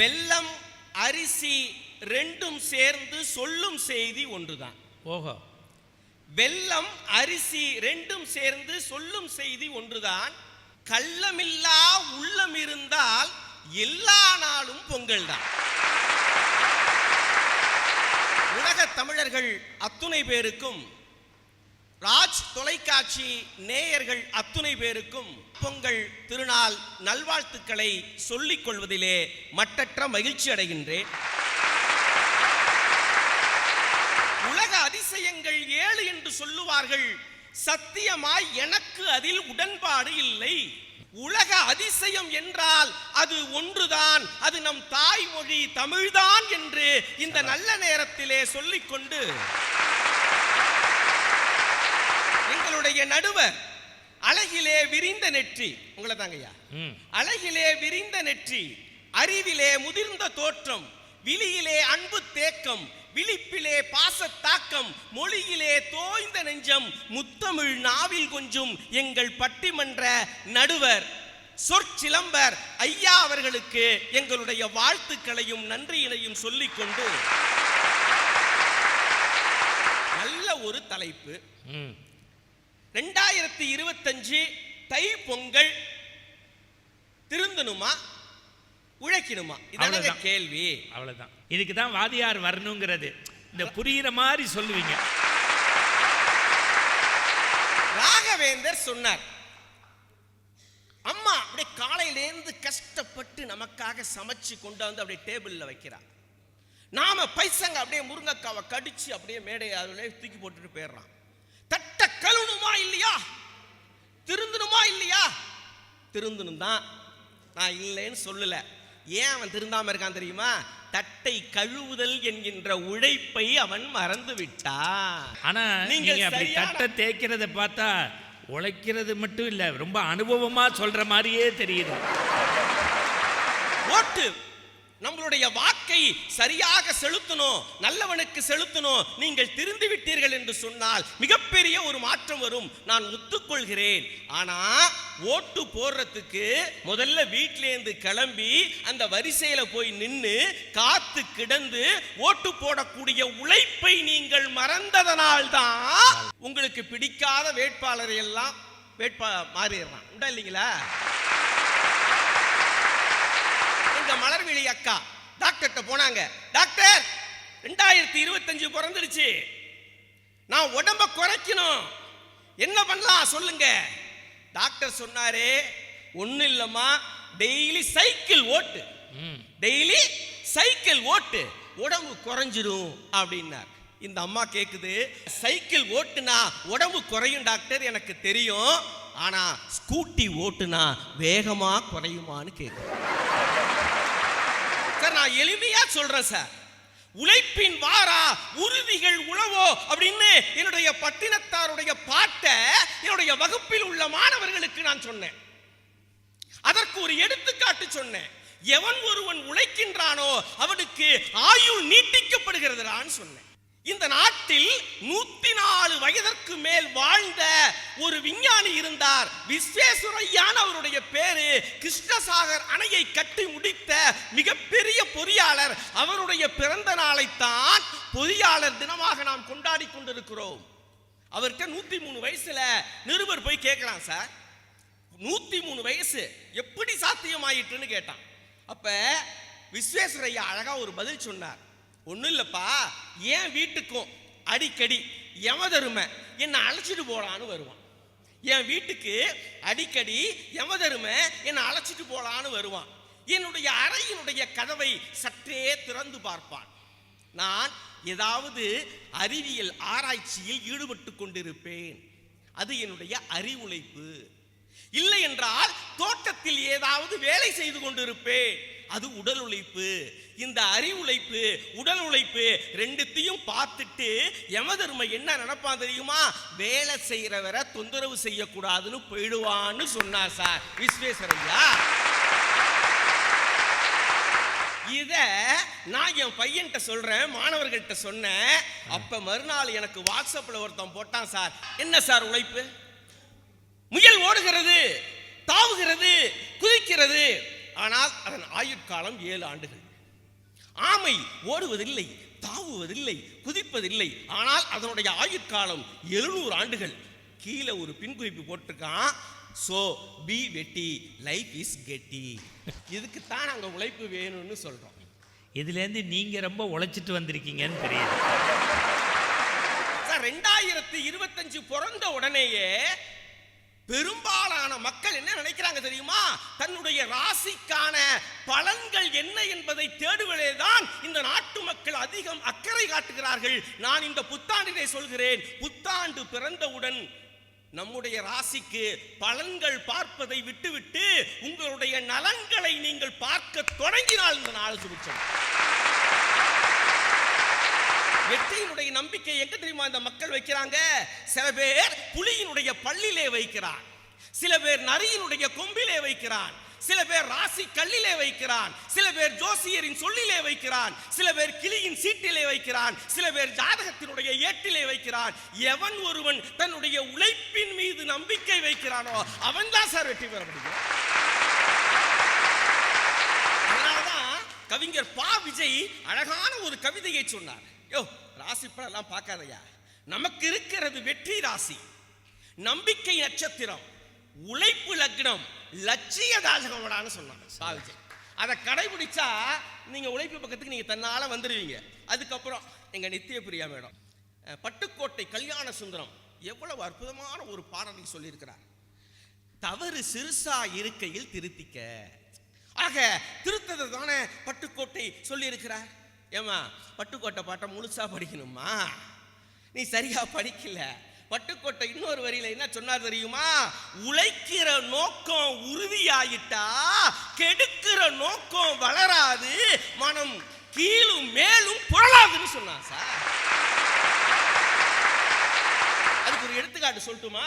வெல்லம் அரிசி ரெண்டும் சேர்ந்து சொல்லும் செய்தி ஒன்றுதான். ஓஹோ. வெல்லம் அரிசி ரெண்டும் சேர்ந்து சொல்லும் செய்தி ஒன்றுதான். கள்ளமில்லா உள்ளம் இருந்தால் எல்லா நாளும் பொங்கல் தான் உலக தமிழர்கள் அத்துணை பேருக்கும் ராஜ் தொலைக்காட்சி நேயர்கள் அத்துணை பேருக்கும் பொங்கல் திருநாள் நல்வாழ்த்துக்களை சொல்லிக் கொள்வதிலே மட்டற்ற மகிழ்ச்சி அடைகின்றேன். உலக அதிசயங்கள் ஏழு என்று சொல்லுவார்கள். சத்தியமாய் எனக்கு அதில் உடன்பாடு இல்லை. உலக அதிசயம் என்றால் அது ஒன்றுதான். அது நம் தாய்மொழி தமிழ்தான் என்று இந்த நல்ல நேரத்திலே சொல்லிக்கொண்டு எங்களுடைய நடுவர் அழகிலே விரிந்த நெற்றி. உங்களை தாங்கய்யா அழகிலே விரிந்த நெற்றி. அறிவிலே முதிர்ந்த தோற்றம். விழியிலே அன்பு தேக்கம். விழிப்பிலே பாசத்தாக்கம் மொழியிலே தோய்ந்த நெஞ்சம். முத்தமிழ் நாவில் கொஞ்சும் எங்கள் பட்டிமன்ற நடுவர். சொற்சிலம்பர் ஐயா அவர்களுக்கு எங்களுடைய வாழ்த்துக்களையும் நன்றியினையும் சொல்லிக்கொண்டு. நல்ல ஒரு தலைப்பு. ரெண்டாயிரத்தி இருபத்தஞ்சு தை பொங்கல் திருந்தணுமா? உழைக்கணுமா? இதான. கேள்வி. அவ்வளவுதான். இதுக்கு தான் வாதியார் வரணுங்கிறது. இந்த புரியிற மாதிரி சொல்லுவீங்க. ராகவேந்தர் சொன்னார் அம்மா அப்படியே காலையிலேருந்து கஷ்டப்பட்டு நமக்காக சமைச்சு கொண்டு வந்து அப்படியே டேபிள்ல வைக்கிறா நாம பைசங்க அப்படியே முருங்கக்காவை கடிச்சு அப்படியே மேடையை அதில் தூக்கி போட்டுட்டு போயிடுறான். தட்ட கழுவணுமா இல்லையா? திருந்தணுமா இல்லையா? திருந்தணும் தான் நான் இல்லைன்னு சொல்லல. ஏன் அவன் திருந்தாம இருக்கான் தெரியுமா? தட்டை கழுவுதல் என்கின்ற உழைப்பை அவன் மறந்து விட்டான். ஆனா நீங்க அப்படி தட்டை தேய்க்கிறத பார்த்தா உழைக்கிறது மட்டும் இல்ல ரொம்ப அனுபவமா சொல்ற மாதிரியே தெரியுது. ஓட்டு நம்மளுடைய வாக்கை சரியாக செலுத்தணும் நல்லவனுக்கு செலுத்தணும் நீங்கள் திருந்து விட்டீர்கள் என்று சொன்னால் மிகப்பெரிய ஒரு மாற்றம் வரும். நான் ஒத்துக்கொள்கிறேன். ஆனா ஓட்டு போடுறதுக்கு முதல்ல வீட்டிலேருந்து கிளம்பி அந்த வரிசையில போய் நின்னு காத்து கிடந்து ஓட்டு போடக்கூடிய உழைப்பை நீங்கள் மறந்ததனால் தான் உங்களுக்கு பிடிக்காத வேட்பாளரை எல்லாம் வேட்பா மாறிடுறான். உண்டா இல்லைங்களா? இந்த மலர்விழி அக்கா. டாக்டர்கிட்ட போனாங்க டாக்டர் ரெண்டாயிரத்தி இருபத்தஞ்சு பிறந்துடுச்சு. நான் உடம்ப குறைக்கணும். என்ன பண்ணலாம் சொல்லுங்க. டாக்டர் சொன்னாரு ஒன்றும் இல்லைம்மா டெய்லி சைக்கிள் ஓட்டு. ம். டெய்லி சைக்கிள் ஓட்டு. உடம்பு குறைஞ்சிரும் அப்படின்னார். இந்த அம்மா கேக்குது சைக்கிள் ஓட்டுனா உடம்பு குறையும் டாக்டர் எனக்கு தெரியும். ஆனா ஸ்கூட்டி ஓட்டுனா வேகமா குறையுமான்னு கேக்குது. சார் நான் எளிமையா சொல்றேன் சார். உழைப்பின் வாரா உறுதிகள் உழவோ அப்படின்னு என்னுடைய பட்டினத்தாருடைய பாட்டை என்னுடைய வகுப்பில் உள்ள மாணவர்களுக்கு நான் சொன்னேன். அதற்கு ஒரு எடுத்துக்காட்டு சொன்னேன். எவன் ஒருவன் உழைக்கின்றானோ அவனுக்கு ஆயுள் நீட்டிக்கப்படுகிறதுடான்னு சொன்னேன். இந்த நாட்டில் நூத்தி நாலு வயதிற்கு மேல் வாழ்ந்த ஒரு விஞ்ஞானி இருந்தார். விஸ்வேஸ்வரையான அவருடைய பேரு கிருஷ்ணசாகர் அணையை கட்டி முடித்த மிகப்பெரிய பொறியாளர். அவருடைய பிறந்த நாளைத்தான் பொறியாளர் தினமாக நாம் கொண்டாடி கொண்டிருக்கிறோம். அவர்கிட்ட நூத்தி மூணு வயசுல நிருபர் போய் கேட்கலாம் சார். நூத்தி மூணு வயசு எப்படி சாத்தியமாயிட்டுன்னு கேட்டான். அப்ப விஸ்வேஸ்வரையா அழகா ஒரு பதில் சொன்னார். ஒன்றும் இல்லைப்பா. என் வீட்டுக்கும் அடிக்கடி யமதருமை என்னை அழைச்சிட்டு போகலான்னு வருவான். என் வீட்டுக்கு அடிக்கடி யமதருமை என்னை அழைச்சிட்டு போகலான்னு வருவான். என்னுடைய அறையினுடைய கதவை சற்றே திறந்து பார்ப்பான். நான் ஏதாவது அறிவியல் ஆராய்ச்சியில் ஈடுபட்டு கொண்டிருப்பேன். அது என்னுடைய அறிவுழைப்பு. இல்லை என்றால் தோட்டத்தில் ஏதாவது வேலை செய்து கொண்டிருப்பேன். அது உடல் உழைப்பு. இந்த அறிவுழைப்பு உடல் உழைப்பு ரெண்டுத்தையும் பார்த்துட்டு யமதர்ம என்ன நினைப்பான் தெரியுமா? வேலை செய்கிறவரை தொந்தரவு செய்யக்கூடாதுன்னு போயிடுவான்னு சொன்னார் சார். விஸ்வேஸ்வரையா இதை நான் என் பையன்கிட்ட சொல்கிறேன் மாணவர்கள்ட்ட சொன்னேன். அப்போ மறுநாள் எனக்கு வாட்ஸ்அப்பில் ஒருத்தன் போட்டான் சார். என்ன சார் உழைப்பு? முயல் ஓடுகிறது தாவுகிறது குதிக்கிறது ஆனால் அதன் ஆயுட்காலம் ஏழு ஆண்டுகள். ஆமை ஓடுவதில்லை தாவுவதில்லை குதிப்பதில்லை ஆனால் அதனுடைய ஆயுட்காலம் எழுநூறு ஆண்டுகள். கீழே ஒரு பின்குறிப்பு போட்டிருக்கான் சோ பி வெட்டி லைஃப் இஸ் கெட்டி. இதுக்கு தான் நாங்க உழைப்பு வேணும்னு சொல்றோம். இதுலேருந்து நீங்கள் ரொம்ப உழைச்சிட்டு வந்திருக்கீங்கன்னு தெரியுது. சார் ரெண்டாயிரத்தி இருபத்தஞ்சு பிறந்த உடனேயே பெரும்பாலான மக்கள் என்ன நினைக்கிறாங்க தெரியுமா? தன்னுடைய ராசிக்கான பலன்கள் என்ன என்பதை தேடுவதே தான் இந்த நாட்டு மக்கள் அதிகம் அக்கறை காட்டுகிறார்கள். நான் இந்த புத்தாண்டினை சொல்கிறேன் புத்தாண்டு பிறந்தவுடன் நம்முடைய ராசிக்கு பலன்கள் பார்ப்பதை விட்டுவிட்டு உங்களுடைய நலன்களை நீங்கள் பார்க்க தொடங்கினால் இந்த நாள் சுபிச்சம் வெற்றியினுடைய நம்பிக்கை எங்க தெரியுமா இந்த மக்கள் வைக்கிறாங்க? சில பேர் புலியினுடைய பள்ளியிலே வைக்கிறார். சில பேர் நரியினுடைய கொம்பிலே வைக்கிறான். சில பேர் ராசி கல்லிலே வைக்கிறான். சில பேர் ஜோசியரின் சொல்லிலே வைக்கிறான். சில பேர் கிளியின் சீட்டிலே வைக்கிறான். சில பேர் ஜாதகத்தினுடைய ஏட்டிலே வைக்கிறான். எவன் ஒருவன் தன்னுடைய உழைப்பின் மீது நம்பிக்கை வைக்கிறானோ அவன் தான் சார் வெற்றி பெற முடியும். அதனாலதான் கவிஞர் பா. விஜய் அழகான ஒரு கவிதையை சொன்னார். யோ ராசி பலன்லாம் பார்க்காதயா. நமக்கு இருக்கிறது வெற்றி ராசி. நம்பிக்கை நட்சத்திரம். உழைப்பு லக்னம் லட்சிய தாசகமடான்னு சொன்னாங்க பா அதை கடைபிடிச்சா நீங்கள் உழைப்பு பக்கத்துக்கு நீங்கள் தன்னால வந்துடுவீங்க அதுக்கப்புறம் எங்கள் நித்திய பிரியா மேடம் பட்டுக்கோட்டை கல்யாண சுந்தரம் எவ்வளவு அற்புதமான ஒரு பாடலை சொல்லியிருக்கிறார். தவறு சிறுசா இருக்கையில் திருத்திக்க. ஆக திருத்தது தானே பட்டுக்கோட்டை சொல்லியிருக்கிறார். ஏமா பட்டுக்கோட்டை பாட்டை முழுசா படிக்கணுமா? நீ சரியா படிக்கல. பட்டுக்கோட்டை இன்னொரு வரியில என்ன சொன்னார் தெரியுமா? உழைக்கிற நோக்கம் உறுதியாயிட்டா கெடுக்கிற நோக்கம் வளராது மனம் கீழும் மேலும் புரளாதுன்னு சொன்னான் சார். அதுக்கு ஒரு எடுத்துக்காட்டு சொல்லட்டுமா?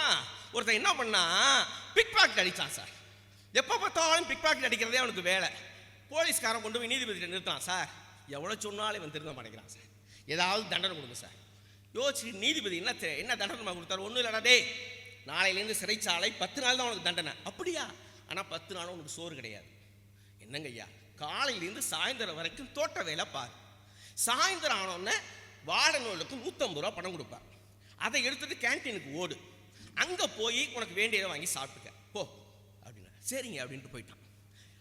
ஒருத்தன் என்ன பண்ணா பிக் பாக்கெட் அடிச்சான் சார். எப்போ பார்த்தாலும் பிக் பாக்கெட் அடிக்கிறதே அவனுக்கு வேலை. போலீஸ்காரன் கொண்டு போய் நீதிபதியிட்ட நிறுத்தான் சார். எவ்வளோ சொன்னாலும் இவன் திருந்த மாட்டேங்கிறான் சார். ஏதாவது தண்டனை கொடுங்க சார். யோசிச்சு நீதிபதி என்ன என்ன தண்டனை கொடுத்தாரு? ஒன்றும் இல்லைடா டே நாளையிலேருந்து சிறைச்சாலை பத்து நாள் தான் உனக்கு தண்டனை. அப்படியா? ஆனால் பத்து நாளும் உனக்கு சோறு கிடையாது. என்னங்க ஐயா? காலையிலேருந்து சாயந்தரம் வரைக்கும் தோட்ட வேலை பாரு. சாயந்தரம் ஆனோடனே வாடநூலுக்கு நூற்றம்பது ரூபா பணம் கொடுப்பார். அதை எடுத்துட்டு கேன்டீனுக்கு ஓடு. அங்கே போய் உனக்கு வேண்டியதை வாங்கி சாப்பிட்டுக்க. போ அப்படின்னா. சரிங்க அப்படின்ட்டு போயிட்டான்.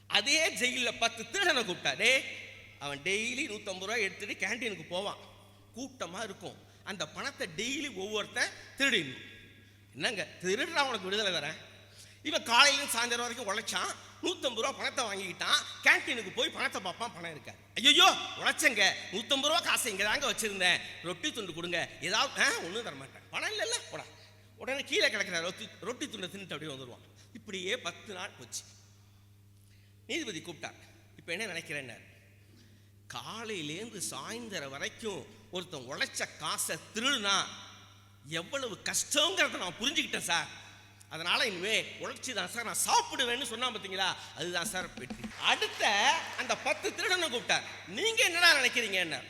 அதே ஜெயிலில் பத்து திருடனை கூப்பிட்டா அவன் டெய்லி நூற்றம்பது ரூபா எடுத்துட்டு கேன்டீனுக்கு போவான். கூட்டமாக இருக்கும். அந்த பணத்தை டெய்லி ஒவ்வொருத்தன் திருடிடணும். என்னங்க? திருடுறா உனக்கு விடுதலை தரேன் இவன் காலையிலும் சாயந்தரம் வரைக்கும் உழைச்சான். நூற்றம்பது ரூபா பணத்தை வாங்கிக்கிட்டான். கேன்டீனுக்கு போய் பணத்தை பார்ப்பான் பணம் இருக்காது. ஐயோ உழைச்சங்க. நூற்றம்பது ரூபா காசு இங்கே தாங்க வச்சிருந்தேன். ரொட்டி துண்டு கொடுங்க. ஏதாவது ஆ ஒன்றும் தரமாட்டேன் பணம் இல்லைல்ல போடா. உடனே கீழே கிடக்கிற ரொட்டி ரொட்டி துண்டை தின்னுட்டு அப்படியே வந்துடுவான் இப்படியே பத்து நாள் போச்சு. நீதிபதி கூப்பிட்டார். இப்போ என்ன நினைக்கிறேன்னு காலையிலேருந்து சாயந்தரம் வரைக்கும் ஒருத்தன் உழைச்ச காசை திருடுனா எவ்வளவு கஷ்டங்கிறத நான் புரிஞ்சுக்கிட்டேன் சார். அதனால இனிமே உழைச்சி தான் சார் நான் சாப்பிடுவேன்னு சொன்னா பார்த்தீங்களா அதுதான் சார் வெற்றி. அடுத்த அந்த பத்து திருடனை கூப்பிட்டார். நீங்க என்னடா நினைக்கிறீங்க என்ன?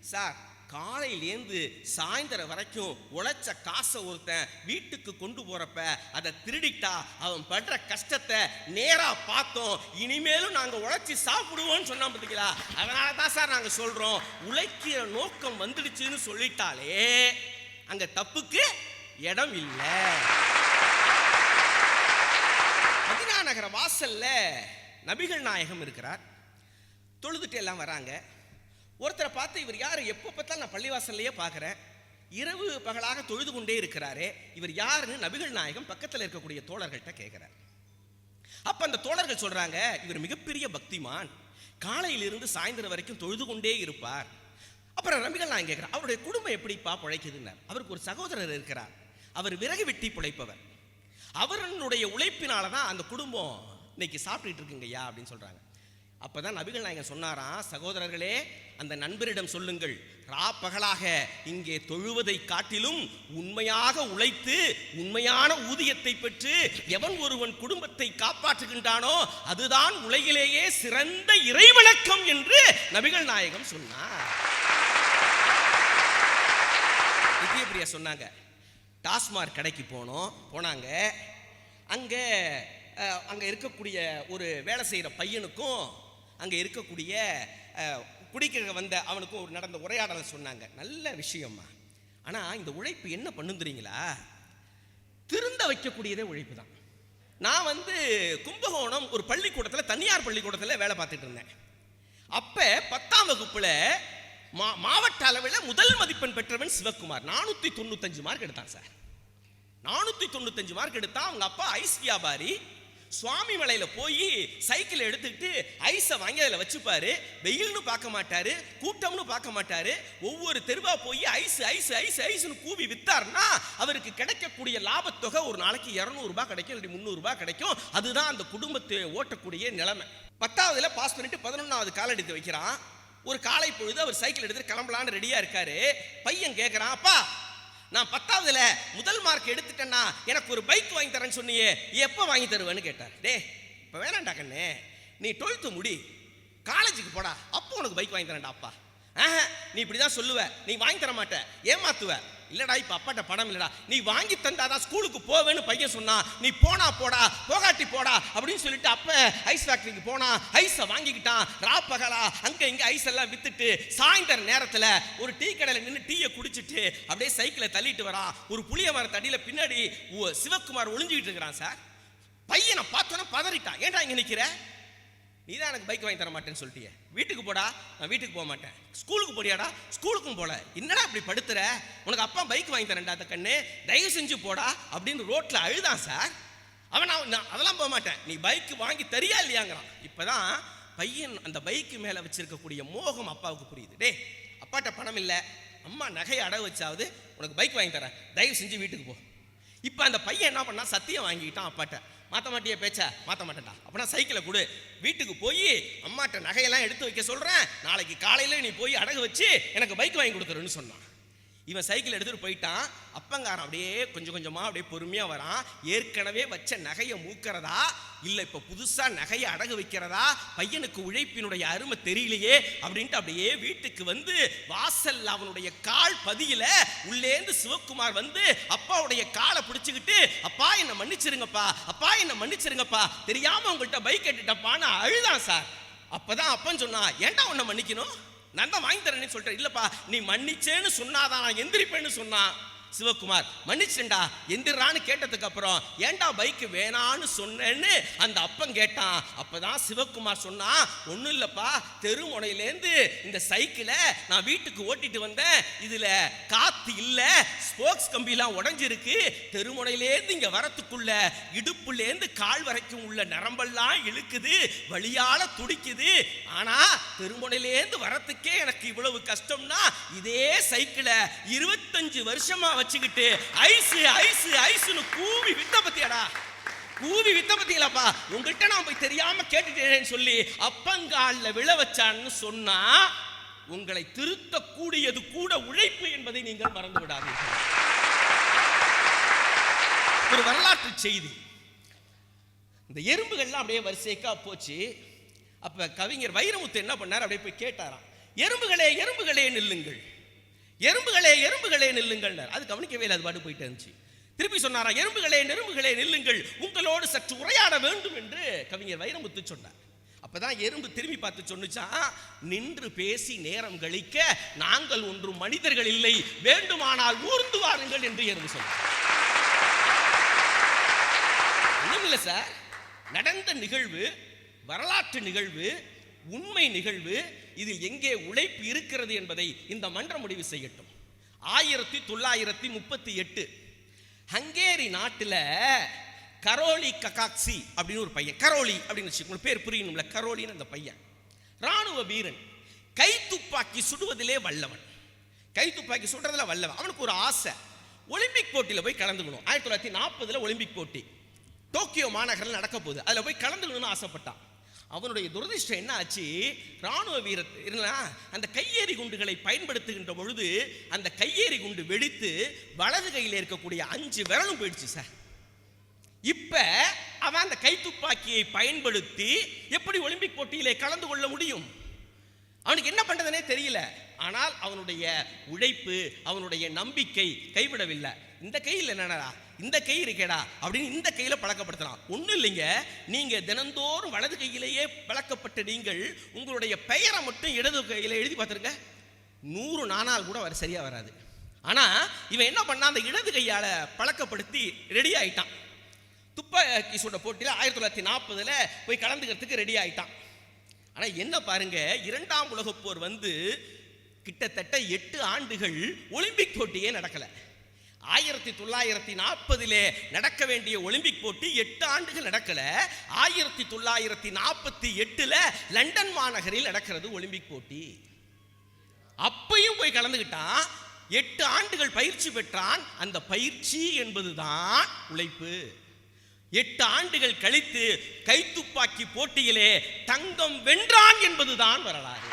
சார் காலையிலேருந்து சாயந்தரம் வரைக்கும் உழைச்ச காசை ஒருத்தன் வீட்டுக்கு கொண்டு போகிறப்ப அதை திருடிட்டா அவன் படுற கஷ்டத்தை நேராக பார்த்தோம். இனிமேலும் நாங்கள் உழைச்சி சாப்பிடுவோம்னு சொன்னா பார்த்தீங்களா அதனால தான் சார் நாங்கள் சொல்கிறோம் உழைக்கிற நோக்கம் வந்துடுச்சுன்னு சொல்லிட்டாலே அங்கே தப்புக்கு இடம் இல்லை. மதினா நகர வாசல்ல நபிகள் நாயகம் இருக்கிறார். தொழுதுட்டு எல்லாம் வராங்க. ஒருத்தரை பார்த்து இவர் யார்? எப்போ பார்த்தாலும் நான் பள்ளிவாசல்லையே பார்க்குறேன். இரவு பகலாக தொழுது கொண்டே இருக்கிறாரே. இவர் யாருன்னு நபிகள் நாயகம் பக்கத்தில் இருக்கக்கூடிய தோழர்கள்ட்ட கேட்குறார். அப்ப அந்த தோழர்கள் சொல்றாங்க இவர் மிகப்பெரிய பக்திமான். காலையிலிருந்து சாயந்தரம் வரைக்கும் தொழுது கொண்டே இருப்பார். அப்புறம் நபிகள் நான் கேட்கிறேன் அவருடைய குடும்பம் எப்படிப்பா பிழைக்குதுன்னார்? அவருக்கு ஒரு சகோதரர் இருக்கிறார். அவர் விறகு வெட்டி பிழைப்பவர். அவருடைய உழைப்பினால தான் அந்த குடும்பம் இன்னைக்கு சாப்பிட்டுட்டு இருக்குங்கய்யா அப்படின்னு சொல்றாங்க. அப்பதான் நபிகள் நாயகன் சொன்னாராம் சகோதரர்களே அந்த நண்பரிடம் சொல்லுங்கள். ரா பகலாக இங்கே தொழுவதை காட்டிலும் உண்மையாக உழைத்து உண்மையான ஊதியத்தை பெற்று எவன் ஒருவன் குடும்பத்தை காப்பாற்றுகின்றானோ அதுதான் உலகிலேயே சிறந்த இறைவணக்கம் என்று நபிகள் நாயகம் சொன்னார். நித்யபிரியா சொன்னாங்க டாஸ்மார்க் கடைக்கு போனோம். போனாங்க. அங்கே அங்கே இருக்கக்கூடிய ஒரு வேலை செய்கிற பையனுக்கும் அங்கே இருக்கக்கூடிய குடிக்க வந்த அவனுக்கும் ஒரு நடந்த உரையாடலை சொன்னாங்க. நல்ல விஷயம்மா. ஆனால் இந்த உழைப்பு என்ன பண்ணுந்துறீங்களா தெரியுங்களா திருந்த வைக்கக்கூடியதே உழைப்பு தான் நான் வந்து கும்பகோணம் ஒரு பள்ளிக்கூடத்தில் தனியார் பள்ளிக்கூடத்தில் வேலை பார்த்துட்டு இருந்தேன். அப்போ பத்தாம் வகுப்பில் மா மாவட்ட அளவில் முதல் மதிப்பெண் பெற்றவன் சிவக்குமார். நானூற்றி தொண்ணூத்தஞ்சு மார்க் எடுத்தான் சார். நானூற்றி தொண்ணூத்தஞ்சு மார்க் எடுத்தான் அவங்க அப்பா ஐஸ் வியாபாரி சுவாமி மலையில போய் சைக்கிள் எடுத்துக்கிட்டு ஐஸை வாங்கி அதில் வச்சுப்பாரு. வெயில்னு பார்க்க மாட்டாரு கூட்டம்னு பார்க்க மாட்டாரு. ஒவ்வொரு தெருவா போய் ஐஸ் ஐஸ் ஐஸ் ஐஸ்னு கூவி வித்தாருன்னா அவருக்கு கிடைக்கக்கூடிய லாபத்தொகை ஒரு நாளைக்கு இரநூறுபா கிடைக்கும் இல்லாட்டி முந்நூறுபா கிடைக்கும். அதுதான் அந்த குடும்பத்தை ஓட்டக்கூடிய நிலைமை. பத்தாவதுல பாஸ் பண்ணிட்டு பதினொன்றாவது கால் எடுத்து வைக்கிறான். ஒரு காலை பொழுது அவர் சைக்கிள் எடுத்துட்டு கிளம்பலான்னு ரெடியா இருக்காரு. பையன் கேட்குறான் அப்பா நான் பத்தாவதுல முதல் மார்க் எடுத்துட்டேன்னா எனக்கு ஒரு பைக் வாங்கி தரேன்னு சொன்னியே எப்போ வாங்கி தருவேன்னு கேட்டார். டே இப்போ வேணாண்டா கண்ணே. நீ டுவெல்த்து முடி. காலேஜுக்கு போடா. அப்போ உனக்கு பைக் வாங்கி தரேன்டா அப்பா. ஆஹா நீ இப்படி தான் சொல்லுவ. நீ வாங்கி தர மாட்ட ஏமாத்துவ. இல்லடா இப்ப அப்பாட்ட பணம் இல்லடா. நீ வாங்கி தந்தாதான் ஸ்கூலுக்கு போவேன்னு பையன் சொன்னான் நீ போனா போடா போகாட்டி போடா அப்படின்னு சொல்லிட்டு அப்ப ஐஸ் ஃபேக்டரிக்கு போனா ஐஸை வாங்கிக்கிட்டான். ரா பகலா அங்க இங்க ஐஸ் எல்லாம் வித்துட்டு சாயந்தர நேரத்தில் ஒரு டீ கடையில் நின்று டீயை குடிச்சிட்டு அப்படியே சைக்கிளை தள்ளிட்டு வரான். ஒரு புளிய மரத்தடியில பின்னாடி ஒ- சிவக்குமார் ஒளிஞ்சுக்கிட்டு இருக்கிறான் சார். பையனை பார்த்தோன்னே பதறிட்டான். ஏன்டா இங்க நிக்கிற? நீ தான் எனக்கு பைக் வாங்கி தர மாட்டேன்னு சொல்லிட்டியே. வீட்டுக்கு போடா நான் வீட்டுக்கு போக மாட்டேன். ஸ்கூலுக்கு போடியாடா ஸ்கூலுக்கும் போல. என்னடா இப்படி படுத்துற? உனக்கு அப்பா பைக் வாங்கி தரேன்டா அந்த கண்ணு. தயவு செஞ்சு போடா அப்படின்னு ரோட்டில் அழுதான் சார் அவன் நான் அதெல்லாம் போக மாட்டேன். நீ பைக்கு வாங்கி தரியா இல்லையாங்கிறான். இப்போ தான் பையன் அந்த பைக்கு மேலே வச்சிருக்கக்கூடிய மோகம் அப்பாவுக்கு புரியுது. டேய் அப்பாட்ட பணம் இல்லை. அம்மா நகையை அடகு வச்சாவது உனக்கு பைக் வாங்கி தரேன். தயவு செஞ்சு வீட்டுக்கு போ. இப்போ அந்த பையன் என்ன பண்ணா சத்தியம் வாங்கிக்கிட்டான் அப்பாட்ட. மாற்ற மாட்டிய பேச்ச? மாற்ற மாட்டேன்டா. அப்பனா சைக்கிளை கொடு. வீட்டுக்கு போய் அம்மாட்ட நகையெல்லாம் எடுத்து வைக்க சொல்கிறேன் நாளைக்கு காலையில் நீ போய் அடகு வச்சு எனக்கு பைக் வாங்கி கொடுத்துருன்னு சொன்னான். இவன் சைக்கிள் எடுத்துகிட்டு போயிட்டான். அப்பங்காரன் அப்படியே கொஞ்சம் கொஞ்சமாக அப்படியே பொறுமையா வரான். ஏற்கனவே வச்ச நகையை மூக்கிறதா? இல்லை இப்போ புதுசாக நகையை அடகு வைக்கிறதா? பையனுக்கு உழைப்பினுடைய அருமை தெரியலையே அப்படின்ட்டு அப்படியே வீட்டுக்கு வந்து வாசல் அவனுடைய கால் பதியில உள்ளேந்து சிவக்குமார் வந்து அப்பாவுடைய காலை பிடிச்சிக்கிட்டு அப்பா என்ன மன்னிச்சிருங்கப்பா அப்பா என்னை மன்னிச்சிருங்கப்பா தெரியாம உங்கள்கிட்ட பைக் கட்டிட்டப்பான்னு அழுதான் சார். அப்பதான் அப்பன் சொன்னா ஏன்டா உன்னை மன்னிக்கணும்? நான் தான் வாங்கி தரேன்னு சொல்லிட்டேன். இல்லைப்பா நீ மன்னிச்சேன்னு சொன்னாதான் நான் எந்திரிப்பேன்னு சொன்னான் சிவகுமார் மன்னிச்சேன்டா எந்திரான்னு கேட்டதுக்கு அப்புறம் ஏன்டா பைக்கு வேணான்னு சொன்னேன்னு அந்த அப்பன் கேட்டான். அப்பதான் சிவகுமார் சொன்னா ஒன்றும் இல்லைப்பா தெருமுனையிலேருந்து இந்த சைக்கிளை நான் வீட்டுக்கு ஓட்டிட்டு வந்தேன். இதுல காற்று இல்லை ஸ்போக்ஸ் கம்பிலாம் உடஞ்சிருக்கு தெருமுனையிலேருந்து இங்கே வரத்துக்குள்ள இடுப்புலேருந்து கால் வரைக்கும் உள்ள நரம்பெல்லாம் இழுக்குது வழியால் துடிக்குது. ஆனால் தெருமுனையிலேருந்து வரத்துக்கே எனக்கு இவ்வளவு கஷ்டம்னா இதே சைக்கிளை இருபத்தஞ்சு வருஷமாக வச்சுக்கிட்டு ஐசு ஐசு ஐசுன்னு கூவி வித்த பத்தியாடா. கூவி வித்த பத்தியலாப்பா. உங்கள்கிட்ட நான் போய் தெரியாமல் கேட்டுட்டேன்னு சொல்லி அப்பங்காலில் விழ வச்சான்னு சொன்னால் உங்களை திருத்தக்கூடியது கூட உழைப்பு என்பதை நீங்கள் மறந்து விடாதீர்கள் ஒரு வரலாற்று செய்தி. இந்த எறும்புகள்லாம் அப்படியே வரிசைக்கா போச்சு. அப்ப கவிஞர் வைரமுத்து என்ன பண்ணார்? அப்படியே போய் கேட்டாராம். எறும்புகளே எறும்புகளே நில்லுங்கள். எறும்புகளே எறும்புகளே நில்லுங்கள் அது கவனிக்கவே இல்லை அது பாட்டு போயிட்டு இருந்துச்சு. திருப்பி சொன்னாரா எறும்புகளே நெரும்புகளே நில்லுங்கள். உங்களோடு சற்று உரையாட வேண்டும் என்று கவிஞர் வைரமுத்து சொன்னார். அப்பதான் எறும்பு திரும்பி பார்த்து சொன்னுச்சான் நின்று பேசி நேரம் கழிக்க நாங்கள் ஒன்றும் மனிதர்கள் இல்லை வேண்டுமானால் ஊர்ந்து வாருங்கள் என்று எறும்பு சொன்ன இல்லை சார். நடந்த நிகழ்வு வரலாற்று நிகழ்வு உண்மை நிகழ்வு இதில் எங்கே உழைப்பு இருக்கிறது என்பதை இந்த மன்றம் முடிவு செய்யட்டும். ஆயிரத்தி தொள்ளாயிரத்தி முப்பத்தி எட்டு ஹங்கேரி நாட்டில் கரோலி ககாக்சி அப்படின்னு ஒரு பையன். கரோலி அப்படின்னு வச்சுக்கோங்க. பேர் புரியணும்ல? கரோலின்னு அந்த பையன். ராணுவ வீரன். கை துப்பாக்கி சுடுவதிலே வல்லவன். கை துப்பாக்கி சுடுறதுல வல்லவன். அவனுக்கு ஒரு ஆசை. ஒலிம்பிக் போட்டியில் போய் கலந்துக்கணும். ஆயிரத்தி தொள்ளாயிரத்தி நாற்பதுல ஒலிம்பிக் போட்டி. டோக்கியோ மாநகரில் நடக்க போகுது. அதில் போய் கலந்துக்கணும்னு ஆசைப்பட்டான். அவனுடைய துரதிர்ஷ்டம் என்ன ஆச்சு? ராணுவ வீரர் அந்த கையேறி குண்டுகளை பயன்படுத்துகின்ற பொழுது அந்த கையேறி குண்டு வெடித்து வலது கையில் இருக்கக்கூடிய அஞ்சு விரலும் போயிடுச்சு சார். இப்போ அவன் அந்த கைத்துப்பாக்கியை பயன்படுத்தி எப்படி ஒலிம்பிக் போட்டியிலே கலந்து கொள்ள முடியும்? அவனுக்கு என்ன பண்ணுறதுனே தெரியல. ஆனால் அவனுடைய உழைப்பு அவனுடைய நம்பிக்கை கைவிடவில்லை. இந்த கையில் என்னடா? இந்த கை இருக்கேடா அப்படின்னு இந்த கையில் பழக்கப்படுத்தலாம் ஒன்றும் இல்லைங்க. நீங்கள் தினந்தோறும் வலது கையிலேயே பழக்கப்பட்ட நீங்கள் உங்களுடைய பெயரை மட்டும் இடது கையில் எழுதி பார்த்துருங்க. நூறு நானால் கூட வர சரியாக வராது. ஆனால் இவன் என்ன பண்ணான்? அந்த இடது கையால் பழக்கப்படுத்தி ரெடி ஆயிட்டான். துப்பாக்கி சுட போட்டியில் ஆயிரத்தி தொள்ளாயிரத்தி நாற்பதில் போய் கலந்துக்கிறதுக்கு ரெடி ஆயிட்டான். ஆனால் என்ன பாருங்க இரண்டாம் உலகப் போர் வந்து கிட்டத்தட்ட எட்டு ஆண்டுகள் ஒலிம்பிக் போட்டியே நடக்கலை. ஆயிரத்தி தொள்ளாயிரத்தி நாற்பதிலே நடக்க வேண்டிய ஒலிம்பிக் போட்டி எட்டு ஆண்டுகள் நடக்கல. ஆயிரத்தி தொள்ளாயிரத்தி நாற்பத்தி எட்டுல லண்டன் மாநகரில் நடக்கிறது ஒலிம்பிக் போட்டி. அப்பையும் போய் கலந்துக்கிட்டான் எட்டு ஆண்டுகள் பயிற்சி பெற்றான். அந்த பயிற்சி என்பதுதான் உழைப்பு. எட்டு ஆண்டுகள் கழித்து கைத்துப்பாக்கி போட்டியிலே தங்கம் வென்றான் என்பதுதான் வரலாறு.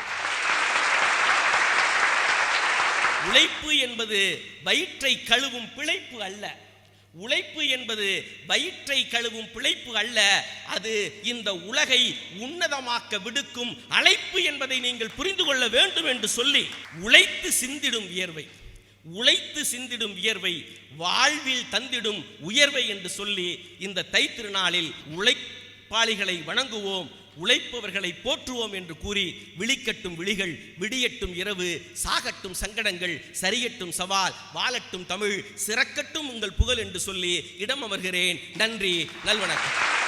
உழைப்பு என்பது வயிற்றை கழுவும் பிழைப்பு அல்ல. உழைப்பு என்பது வயிற்றை கழுவும் பிழைப்பு அல்ல. அது இந்த உலகை உன்னதமாக்க விடுக்கும் அழைப்பு என்பதை நீங்கள் புரிந்து கொள்ள வேண்டும் என்று சொல்லி உழைத்து சிந்திடும் வியர்வை. உழைத்து சிந்திடும் வியர்வை வாழ்வில் தந்திடும் உயர்வை என்று சொல்லி இந்த தைத்திருநாளில் உழைப்பாளிகளை வணங்குவோம் உழைப்பவர்களை போற்றுவோம் என்று கூறி விழிக்கட்டும் விழிகள் விடியட்டும் இரவு சாகட்டும் சங்கடங்கள் சரியட்டும் சவால் வாழட்டும் தமிழ் சிறக்கட்டும் உங்கள் புகழ் என்று சொல்லி இடம் அமர்கிறேன். நன்றி நல்வணக்கம்.